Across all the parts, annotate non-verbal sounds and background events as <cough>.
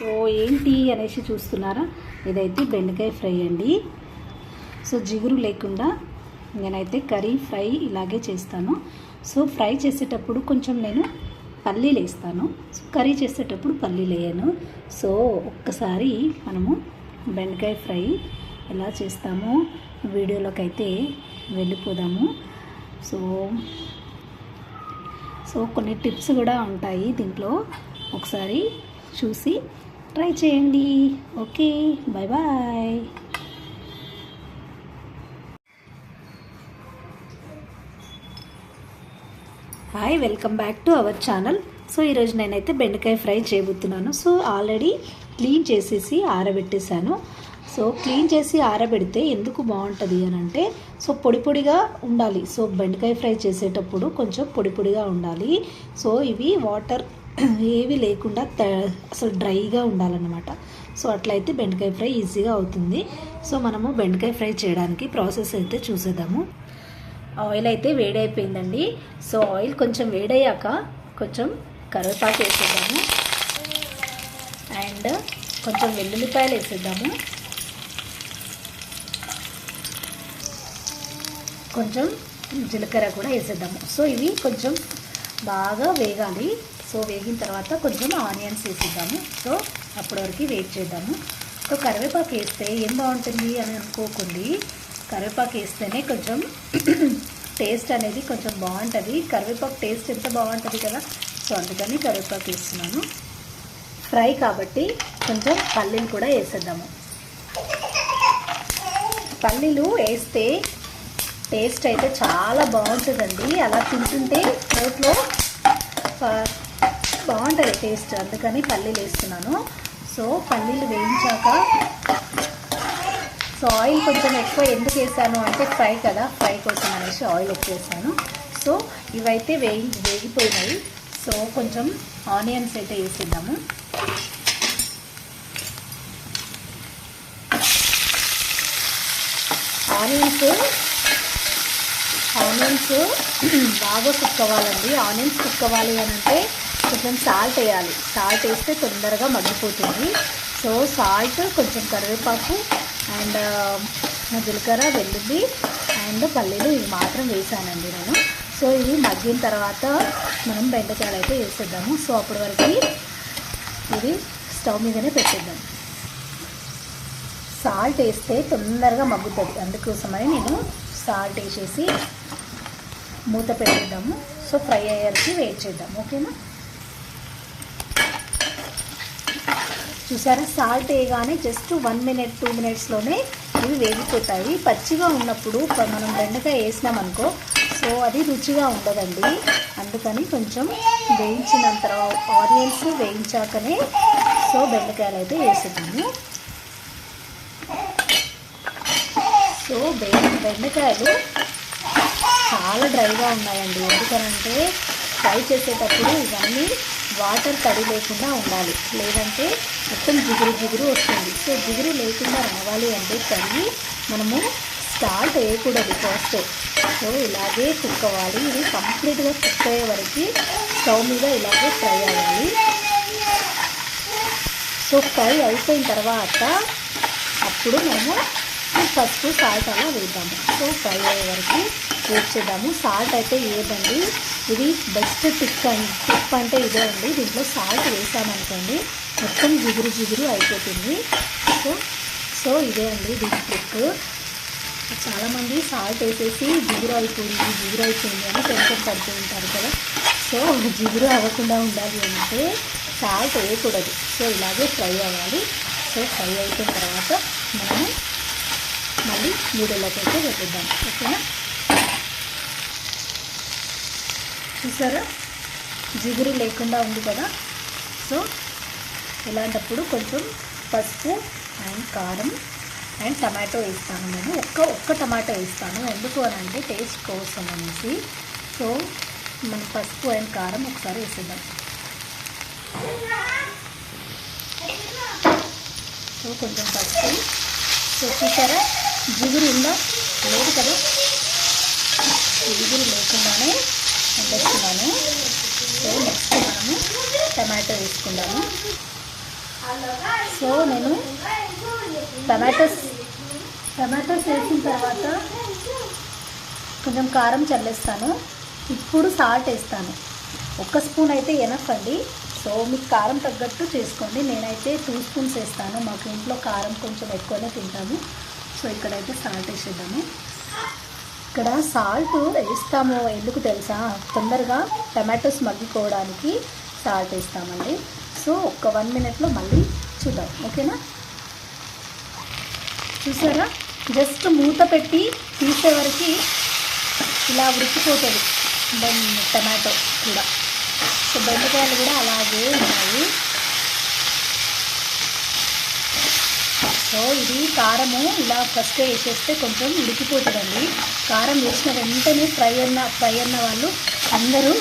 So ఏంటి అనేసి చూస్తున్నారా? ఇదైతే బెండకాయ ఫ్రై అండి. సో జిగురు లేకుండా నేనైతే కర్రీ ఫ్రై ఇలాగే చేస్తాను. సో ఫ్రై చేసేటప్పుడు కొంచెం నేను పల్లీలు వేస్తాను. సో కర్రీ చేసేటప్పుడు పల్లీలు వేయను. సో ఒక్కసారి మనము బెండకాయ ఫ్రై ఎలా చేస్తామో వీడియోలోకి అయితే వెళ్ళిపోదాము. సో సో కొన్ని టిప్స్ కూడా ఉంటాయి దీంట్లో. ఒకసారి చూసి ట్రై చేయండి. Okay bye bye hi welcome back to our channel so ఈరోజు నేనైతే బెండకాయ ఫ్రై చేయబోతున్నాను. సో ఆల్రెడీ క్లీన్ చేసేసి ఆరబెట్టేశాను. సో క్లీన్ చేసి ఆరబెడితే ఎందుకు బాగుంటుంది అని అంటే సో పొడి పొడిగా ఉండాలి. సో బెండకాయ ఫ్రై చేసేటప్పుడు కొంచెం పొడి పొడిగా ఉండాలి. సో ఇవి వాటర్ ఏవి లేకుండా అసలు డ్రైగా ఉండాలన్నమాట. సో అట్లయితే బెండకాయ ఫ్రై ఈజీగా అవుతుంది. సో మనము బెండకాయ ఫ్రై చేయడానికి ప్రాసెస్ అయితే చూసేద్దాము. ఆయిల్ అయితే వేడైపోయిందండి. సో ఆయిల్ కొంచెం వేడయ్యాక కొంచెం కరివేపాకు వేసేద్దాము. అండ్ కొంచెం వెల్లుల్లిపాయలు వేసేద్దాము. కొంచెం జీలకర్ర కూడా వేసేద్దాము. సో ఇవి కొంచెం బాగా వేగాలి. సో వేగిన తర్వాత కొంచెం ఆనియన్స్ వేసేద్దాము. సో అప్పటి వరకు వెయిట్ చేద్దాము. సో కరివేపాకు వేస్తే ఏం బాగుంటుంది అని అనుకోకండి. కరివేపాకు వేస్తేనే కొంచెం <clears throat> టేస్ట్ అనేది కొంచెం బాగుంటుంది. కరివేపాకు టేస్ట్ ఎంత బాగుంటుంది కదా. సో అందుకని కరివేపాకు వేస్తున్నాను. ఫ్రై కాబట్టి కొంచెం పల్లీలు కూడా వేసేద్దాము. పల్లీలు వేస్తే టేస్ట్ అయితే చాలా బాగుంటుందండి. అలా తింటుంటే నోట్లో బాగుంటుంది టేస్ట్ అందుకని పల్లీలు వేస్తున్నాను. సో పల్లీలు వేయించాక సో ఆయిల్ కొంచెం ఎక్కువ ఎందుకు వేసాను అంటే ఫ్రై కదా ఫ్రై కోసం అనేసి ఆయిల్ ఎక్కువ వేసాను. సో ఇవైతే వేయి వేగిపోయినాయి. సో కొంచెం ఆనియన్స్ అయితే వేసిద్దాము. ఆనియన్స్ ఆనియన్స్ బాగా కుక్ అవ్వాలండి ఆనియన్స్ కుక్ అవ్వాలి అని అంటే కొంచెం సాల్ట్ వేయాలి. సాల్ట్ వేస్తే తొందరగా మగ్గిపోతుంది. సో సాల్ట్ కొంచెం కరివేపాకు అండ్ uh, జీలకర్ర వెల్లుల్లి అండ్ పల్లీలు ఇవి మాత్రం వేసానండి నేను. సో ఇవి మగ్గిన తర్వాత మనం బెండకాయలు అయితే వేసేద్దాము. సో అప్పటి వరకు ఇది స్టవ్ మీదనే పెట్టేద్దాం. సాల్ట్ వేస్తే తొందరగా మగ్గుతుంది. అందుకోసమని నేను సాల్ట్ వేసేసి మూత పెట్టేద్దాము. సో ఫ్రై అయ్యేసి వెయిట్ చేద్దాం. ఓకేనా చూసారా? సాల్ట్ వేయగానే జస్ట్ వన్ మినిట్ టూ మినిట్స్లోనే ఇవి వేగిపోతాయి. పచ్చిగా ఉన్నప్పుడు మనం బెండకాయ వేసినామనుకో సో అది రుచిగా ఉండదండి. అందుకని కొంచెం వేయించిన తర్వాత ఆనియన్స్ వేయించాకనే సో బెండకాయలు అయితే వేసేద్దాము సో బె బెండకాయలు చాలా డ్రైగా ఉన్నాయండి. ఎందుకనంటే ఫ్రై చేసేటప్పుడు ఇవన్నీ వాటర్ తడి లేకుండా ఉండాలి. లేదంటే మొత్తం జిగురు జిగురు వస్తుంది. సో జిగురు లేకుండా రావాలి అంటే కర్రీ మనము స్టార్ట్ వేయకూడదు ఫస్ట్ సో ఇలాగే కుక్ అవ్వాలి. ఇది కంప్లీట్గా కుక్ అయ్యే వరకు స్టవ్ మీద ఇలాగే ఫ్రై అవ్వాలి. సో ఫ్రై అయిపోయిన తర్వాత అప్పుడు మనము పసుపు సాల్ట్ అలా వేద్దాము. సో ఫ్రై అయ్యే వరకు వెయిట్ చేద్దాము. సాల్ట్ అయితే ఏదండి? ఇది బెస్ట్ టిప్ అండి. టిప్ అంటే ఇదే అండి. దీంట్లో సాల్ట్ వేసామనుకోండి మొత్తం జిగురు జిగురు అయిపోతుంది. సో సో ఇదే అండి దీని ట్రిక్ చాలామంది సాల్ట్ వేసేసి జిగురు అయిపోయింది జిగురు అయిపోయింది అని టెన్షన్ పడుతూ ఉంటారు కదా. సో జిగురు అవ్వకుండా ఉండాలి అంటే సాల్ట్ వేయకూడదు. సో ఇలాగే ఫ్రై అవ్వాలి. సో ఫ్రై అయిపోయిన తర్వాత మనము మళ్ళీ అయితే వెళ్ళిద్దాం ఓకేనా? చూసారా? జిగురు లేకుండా ఉంది కదా. సో ఇలాంటప్పుడు కొంచెం పసుపు అండ్ కారం అండ్ టమాటో వేస్తాను నేను. ఒక్క ఒక్క టమాటో వేస్తాను. ఎందుకు అని అంటే టేస్ట్ కోసం అనేసి. సో మన పసుపు అండ్ కారం ఒకసారి వేసేద్దాం. సో కొంచెం పసుపు. సో చూసారా? జిగురు ఉందా? లేదు కదా? జిగురు లేకుండానే వండేస్తున్నాను సో నెక్స్ట్ మనము టమాటో వేసుకుందాము. సో నేను టమాటోస్ టమాటోస్ వేసిన తర్వాత కొంచెం కారం చల్లేస్తాను. ఇప్పుడు సాల్ట్ వేస్తాను. ఒక్క స్పూన్ అయితే ఎనఫ్ అండి. సో మీకు కారం తగ్గట్టు చేసుకోండి. నేనైతే టూ స్పూన్స్ వేస్తాను. మాకు ఇంట్లో కారం కొంచెం ఎక్కువనే తింటాము. సో ఇక్కడైతే సాల్ట్ వేసేద్దాము. ఇక్కడ సాల్ట్ వేస్తాము. ఎందుకు తెలుసా? తొందరగా టమాటోస్ మగ్గిపోవడానికి సాల్ట్ వేస్తామండి. సో ఒక్క వన్ మినిట్లో మళ్ళీ చూద్దాం. ఓకేనా? చూసారా? జస్ట్ మూత పెట్టి తీసే వరకు ఇలా ఉడికిపోతుంది. టమాటో కూడా. సో బెండకాయలు కూడా అలాగే ఉన్నాయి. సో ఇది కారము ఇలా ఫస్ట్ వేసేస్తే కొంచెం ఉడికిపోతుందండి. కారం వేసిన వెంటనే ఫ్రై అన్న ఫ్రై అన్న వాళ్ళు అందరూ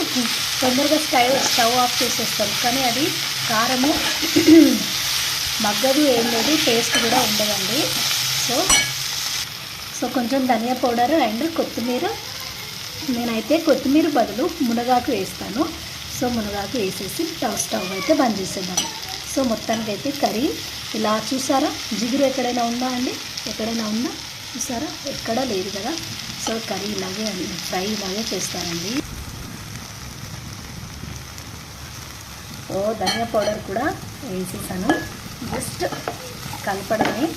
తొందరగా స్టవ్ స్టవ్ ఆఫ్ చేసేస్తారు. కానీ అది కారము <clears throat> మగ్గదు ఏం లేదు టేస్ట్ కూడా ఉండదండి. సో సో కొంచెం ధనియా పౌడర్ అండ్ కొత్తిమీర. నేనైతే కొత్తిమీర బదులు మునగాకు వేస్తాను. సో మునగాకు వేసేసి స్టవ్ స్టవ్ అయితే బంద్ చేసేద్దాము. సో మొత్తానికి అయితే కర్రీ ఇలా చూసారా? జిగురు ఎక్కడైనా ఉందా అండి? ఎక్కడైనా ఉందా? చూసారా? ఎక్కడా లేదు కదా? సో కర్రీ ఇలాగే ఫ్రై ఇలాగే చేస్తారండి. ఓ ధనియా పౌడర్ కూడా వేసేసాను. జస్ట్ కలపడమే.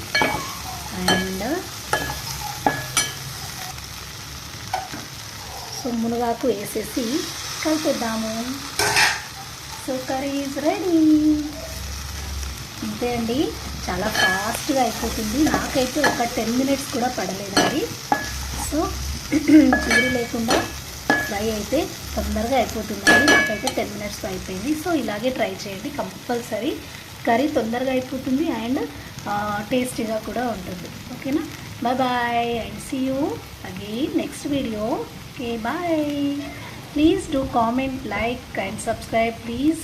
అండ్ సో మునగాకు వేసేసి కలిపేద్దాము. So curry is ready. అంతే అండి. చాలా ఫాస్ట్గా అయిపోతుంది. నాకైతే ఒక టెన్ మినిట్స్ కూడా పడలేదండి. సో చిగురు లేకుండా ఫ్రై అయితే తొందరగా అయిపోతుందండి. నాకైతే టెన్ మినిట్స్లో అయిపోయింది. సో ఇలాగే ట్రై చేయండి. కంపల్సరీ కర్రీ తొందరగా అయిపోతుంది అండ్ టేస్టీగా కూడా ఉంటుంది. ఓకేనా? Bye bye and see you again next video okay bye please do comment like and subscribe please